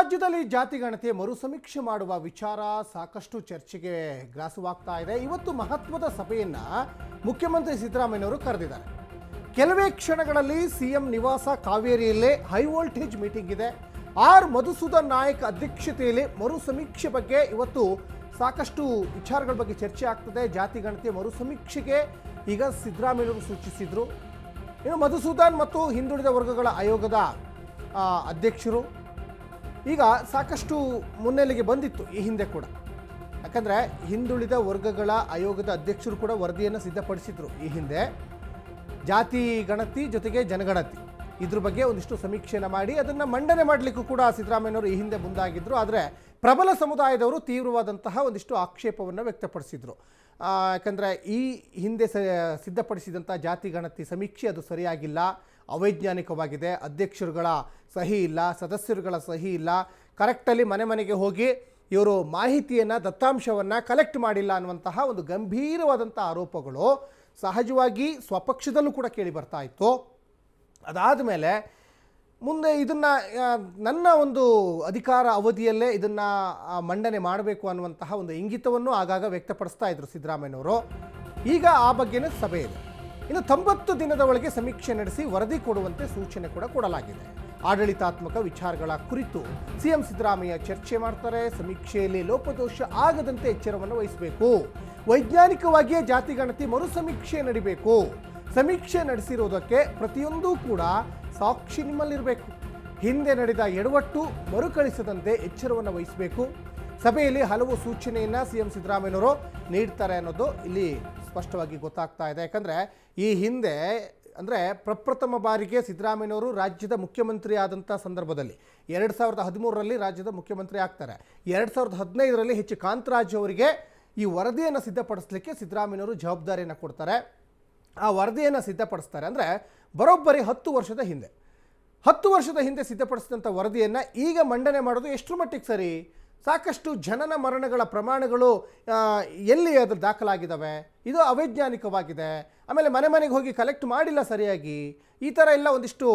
ರಾಜ್ಯದಲ್ಲಿ ಜಾತಿ ಗಣತಿ ಮರು ಸಮೀಕ್ಷೆ ಮಾಡುವ ವಿಚಾರ ಸಾಕಷ್ಟು ಚರ್ಚೆಗೆ ಗ್ರಾಸವಾಗ್ತಾ ಇದೆ. ಇವತ್ತು ಮಹತ್ವದ ಸಭೆಯನ್ನ ಮುಖ್ಯಮಂತ್ರಿ ಸಿದ್ದರಾಮಯ್ಯನವರು ಕರೆದಿದ್ದಾರೆ. ಕೆಲವೇ ಕ್ಷಣಗಳಲ್ಲಿ ಸಿಎಂ ನಿವಾಸ ಕಾವೇರಿಯಲ್ಲೇ ಹೈ ವೋಲ್ಟೇಜ್ ಮೀಟಿಂಗ್ ಇದೆ. ಆರ್ ಮಧುಸೂದನ್ ನಾಯಕ್ ಅಧ್ಯಕ್ಷತೆಯಲ್ಲಿ ಮರು ಸಮೀಕ್ಷೆ ಬಗ್ಗೆ ಇವತ್ತು ಸಾಕಷ್ಟು ವಿಚಾರಗಳ ಬಗ್ಗೆ ಚರ್ಚೆ ಆಗ್ತದೆ. ಜಾತಿ ಮರುಸಮೀಕ್ಷೆಗೆ ಮರು ಸಮೀಕ್ಷೆಗೆ ಈಗ ಸಿದ್ದರಾಮಯ್ಯನವರು ಸೂಚಿಸಿದ್ರು. ಇನ್ನು ಮಧುಸೂದನ್ ಮತ್ತು ಹಿಂದುಳಿದ ವರ್ಗಗಳ ಆಯೋಗದ ಅಧ್ಯಕ್ಷರು ಈಗ ಸಾಕಷ್ಟು ಮುನ್ನೆಲೆಗೆ ಬಂದಿತ್ತು ಈ ಹಿಂದೆ ಕೂಡ. ಯಾಕಂದರೆ ಹಿಂದುಳಿದ ವರ್ಗಗಳ ಆಯೋಗದ ಅಧ್ಯಕ್ಷರು ಕೂಡ ವರದಿಯನ್ನು ಸಿದ್ಧಪಡಿಸಿದ್ರು ಈ ಹಿಂದೆ. ಜಾತಿ ಗಣತಿ ಜೊತೆಗೆ ಜನಗಣತಿ. ಇದ್ರ ಬಗ್ಗೆ ಒಂದಿಷ್ಟು ಸಮೀಕ್ಷೆನ ಮಾಡಿ ಅದನ್ನು ಮಂಡನೆ ಮಾಡಲಿಕ್ಕೂ ಕೂಡ ಸಿದ್ದರಾಮಯ್ಯವರು ಈ ಹಿಂದೆ ಮುಂದಾಗಿದ್ದರು ಆದರೆ ಪ್ರಬಲ ಸಮುದಾಯದವರು ತೀವ್ರವಾದಂತಹ ಒಂದಿಷ್ಟು ಆಕ್ಷೇಪವನ್ನು ವ್ಯಕ್ತಪಡಿಸಿದರು. ಯಾಕಂದರೆ ಈ ಹಿಂದೆ ಸ ಸಿದ್ಧಪಡಿಸಿದಂಥ ಜಾತಿ ಗಣತಿ ಸಮೀಕ್ಷೆ ಅದು ಸರಿಯಾಗಿಲ್ಲ, ಅವೈಜ್ಞಾನಿಕವಾಗಿದೆ, ಅಧ್ಯಕ್ಷರುಗಳ ಸಹಿ ಇಲ್ಲ, ಸದಸ್ಯರುಗಳ ಸಹಿ ಇಲ್ಲ. ಕರೆಕ್ಟಲ್ಲಿ ಮನೆ ಮನೆಗೆ ಹೋಗಿ ಇವರು ಮಾಹಿತಿಯನ್ನು, ದತ್ತಾಂಶವನ್ನು ಕಲೆಕ್ಟ್ ಮಾಡಿಲ್ಲ ಅನ್ನುವಂತಹ ಒಂದು ಗಂಭೀರವಾದಂಥ ಆರೋಪಗಳು ಸಹಜವಾಗಿ ಸ್ವಪಕ್ಷದಲ್ಲೂ ಕೂಡ ಕೇಳಿ ಬರ್ತಾ ಇತ್ತು. ಅದಾದ ಮೇಲೆ ಮುಂದೆ ಇದನ್ನು ನನ್ನ ಒಂದು ಅಧಿಕಾರ ಅವಧಿಯಲ್ಲೇ ಇದನ್ನು ಮಂಡನೆ ಮಾಡಬೇಕು ಅನ್ನುವಂತಹ ಒಂದು ಇಂಗಿತವನ್ನು ಆಗಾಗ ವ್ಯಕ್ತಪಡಿಸ್ತಾ ಇದ್ರು ಸಿದ್ದರಾಮಯ್ಯನವರು. ಈಗ ಆ ಬಗ್ಗೆನೇ ಸಭೆ ಇದೆ. ಇನ್ನು ತೊಂಬತ್ತು ದಿನದ ಒಳಗೆ ಸಮೀಕ್ಷೆ ನಡೆಸಿ ವರದಿ ಕೊಡುವಂತೆ ಸೂಚನೆ ಕೂಡ ಕೊಡಲಾಗಿದೆ. ಆಡಳಿತಾತ್ಮಕ ವಿಚಾರಗಳ ಕುರಿತು ಸಿಎಂ ಸಿದ್ದರಾಮಯ್ಯ ಚರ್ಚೆ ಮಾಡ್ತಾರೆ, ಸಮೀಕ್ಷೆಯಲ್ಲಿ ಲೋಪದೋಷ ಆಗದಂತೆ ಎಚ್ಚರವನ್ನು ವಹಿಸಬೇಕು. ವೈಜ್ಞಾನಿಕವಾಗಿಯೇ ಜಾತಿ ಗಣತಿ ಮರು ಸಮೀಕ್ಷೆ ನಡಿಬೇಕು. ಸಮೀಕ್ಷೆ ನಡೆಸಿರುವುದಕ್ಕೆ ಪ್ರತಿಯೊಂದೂ ಕೂಡ ಸಾಕ್ಷಿ ನಿಮ್ಮಲ್ಲಿರಬೇಕು. ಹಿಂದೆ ನಡೆದ ಎಡವಟ್ಟು ಮರುಕಳಿಸದಂತೆ ಎಚ್ಚರವನ್ನು ವಹಿಸಬೇಕು. ಸಭೆಯಲ್ಲಿ ಹಲವು ಸೂಚನೆಯನ್ನು ಸಿ ಎಂ ಸಿದ್ದರಾಮಯ್ಯನವರು ನೀಡ್ತಾರೆ ಅನ್ನೋದು ಇಲ್ಲಿ ಸ್ಪಷ್ಟವಾಗಿ ಗೊತ್ತಾಗ್ತಾ ಇದೆ. ಯಾಕಂದರೆ ಈ ಹಿಂದೆ ಅಂದರೆ ಪ್ರಪ್ರಥಮ ಬಾರಿಗೆ ಸಿದ್ದರಾಮಯ್ಯನವರು ರಾಜ್ಯದ ಮುಖ್ಯಮಂತ್ರಿ ಆದಂಥ ಸಂದರ್ಭದಲ್ಲಿ ಎರಡು ಸಾವಿರದ ಹದಿಮೂರರಲ್ಲಿ ರಾಜ್ಯದ ಮುಖ್ಯಮಂತ್ರಿ ಆಗ್ತಾರೆ. ಎರಡು ಸಾವಿರದ ಹದಿನೈದರಲ್ಲಿ ಹೆಚ್ಚು ಕಾಂತರಾಜ್ ಅವರಿಗೆ ಈ ವರದಿಯನ್ನು ಸಿದ್ಧಪಡಿಸಲಿಕ್ಕೆ ಸಿದ್ದರಾಮಯ್ಯವರು ಜವಾಬ್ದಾರಿಯನ್ನು ಕೊಡ್ತಾರೆ. ಆ ವರದಿಯನ್ನು ಸಿದ್ಧಪಡಿಸ್ತಾರೆ ಅಂದರೆ ಬರೋಬ್ಬರಿ ಹತ್ತು ವರ್ಷದ ಹಿಂದೆ. ಹತ್ತು ವರ್ಷದ ಹಿಂದೆ ಸಿದ್ಧಪಡಿಸಿದಂಥ ವರದಿಯನ್ನು ಈಗ ಮಂಡನೆ ಮಾಡೋದು ಎಷ್ಟರ ಮಟ್ಟಿಗೆ ಸರಿ? ಸಾಕಷ್ಟು ಜನನ ಮರಣಗಳ ಪ್ರಮಾಣಗಳು ಎಲ್ಲಿ ಅದು ದಾಖಲಾಗಿದ್ದಾವೆ ಇದು ಅವೈಜ್ಞಾನಿಕವಾಗಿದೆ. ಆಮೇಲೆ ಮನೆ ಮನೆಗೆ ಹೋಗಿ ಕಲೆಕ್ಟ್ ಮಾಡಿಲ್ಲ ಸರಿಯಾಗಿ. ಈ ಥರ ಎಲ್ಲ ಒಂದಿಷ್ಟು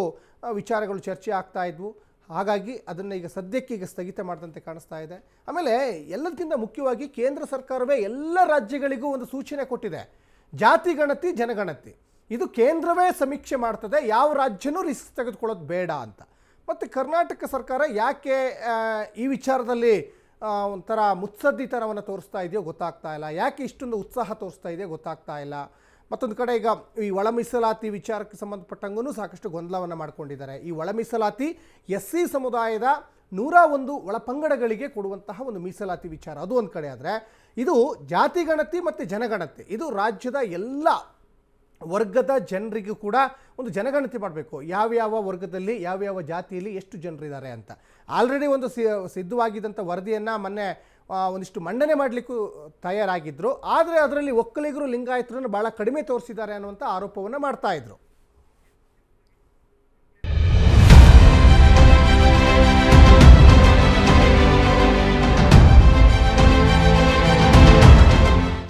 ವಿಚಾರಗಳು ಚರ್ಚೆ ಆಗ್ತಾ ಇದ್ವು. ಹಾಗಾಗಿ ಅದನ್ನು ಈಗ ಸದ್ಯಕ್ಕೆ ಈಗ ಸ್ಥಗಿತ ಮಾಡಿದಂತೆ ಕಾಣಿಸ್ತಾ ಇದೆ. ಆಮೇಲೆ ಎಲ್ಲದಕ್ಕಿಂತ ಮುಖ್ಯವಾಗಿ ಕೇಂದ್ರ ಸರ್ಕಾರವೇ ಎಲ್ಲ ರಾಜ್ಯಗಳಿಗೂ ಒಂದು ಸೂಚನೆ ಕೊಟ್ಟಿದೆ. ಜಾತಿ ಗಣತಿ ಜನಗಣತಿ ಇದು ಕೇಂದ್ರವೇ ಸಮೀಕ್ಷೆ ಮಾಡ್ತದೆ, ಯಾವ ರಾಜ್ಯನೂ ರಿಸ್ಕ್ ತೆಗೆದುಕೊಳ್ಳೋದು ಬೇಡ ಅಂತ. ಮತ್ತು ಕರ್ನಾಟಕ ಸರ್ಕಾರ ಯಾಕೆ ಈ ವಿಚಾರದಲ್ಲಿ ಒಂಥರ ಮುತ್ಸದ್ದಿತನವನ್ನು ತೋರಿಸ್ತಾ ಇದೆಯೋ ಗೊತ್ತಾಗ್ತಾ ಇಲ್ಲ, ಯಾಕೆ ಇಷ್ಟೊಂದು ಉತ್ಸಾಹ ತೋರಿಸ್ತಾ ಇದೆಯೋ ಗೊತ್ತಾಗ್ತಾ ಇಲ್ಲ. ಮತ್ತೊಂದು ಕಡೆ ಈಗ ಈ ಒಳ ಮೀಸಲಾತಿ ವಿಚಾರಕ್ಕೆ ಸಂಬಂಧಪಟ್ಟಂಗೂ ಸಾಕಷ್ಟು ಗೊಂದಲವನ್ನು ಮಾಡ್ಕೊಂಡಿದ್ದಾರೆ. ಈ ಒಳ ಮೀಸಲಾತಿ ಎಸ್ ಸಿ ಸಮುದಾಯದ ನೂರ ಒಂದು ಒಳಪಂಗಡಗಳಿಗೆ ಕೊಡುವಂತಹ ಒಂದು ಮೀಸಲಾತಿ ವಿಚಾರ. ಅದು ಒಂದು ಕಡೆ ಆದರೆ, ಇದು ಜಾತಿ ಗಣತಿ ಮತ್ತು ಜನಗಣತಿ. ಇದು ರಾಜ್ಯದ ಎಲ್ಲ ವರ್ಗದ ಜನರಿಗೂ ಕೂಡ ಒಂದು ಜನಗಣತಿ ಮಾಡಬೇಕು. ಯಾವ್ಯಾವ ವರ್ಗದಲ್ಲಿ, ಯಾವ್ಯಾವ ಜಾತಿಯಲ್ಲಿ ಎಷ್ಟು ಜನರಿದ್ದಾರೆ ಅಂತ. ಆಲ್ರೆಡಿ ಒಂದು ಸಿ, ಸಿದ್ಧವಾಗಿದ್ದಂಥ ವರದಿಯನ್ನು ಮೊನ್ನೆ ಒಂದಿಷ್ಟು ಮಂಡನೆ ಮಾಡಲಿಕ್ಕೂ ತಯಾರಾಗಿದ್ದರು ಆದರೆ ಅದರಲ್ಲಿ ಒಕ್ಕಲಿಗರು, ಲಿಂಗಾಯತರನ್ನು ಭಾಳ ಕಡಿಮೆ ತೋರಿಸಿದ್ದಾರೆ ಅನ್ನುವಂಥ ಆರೋಪವನ್ನು ಮಾಡ್ತಾ ಇದ್ರು.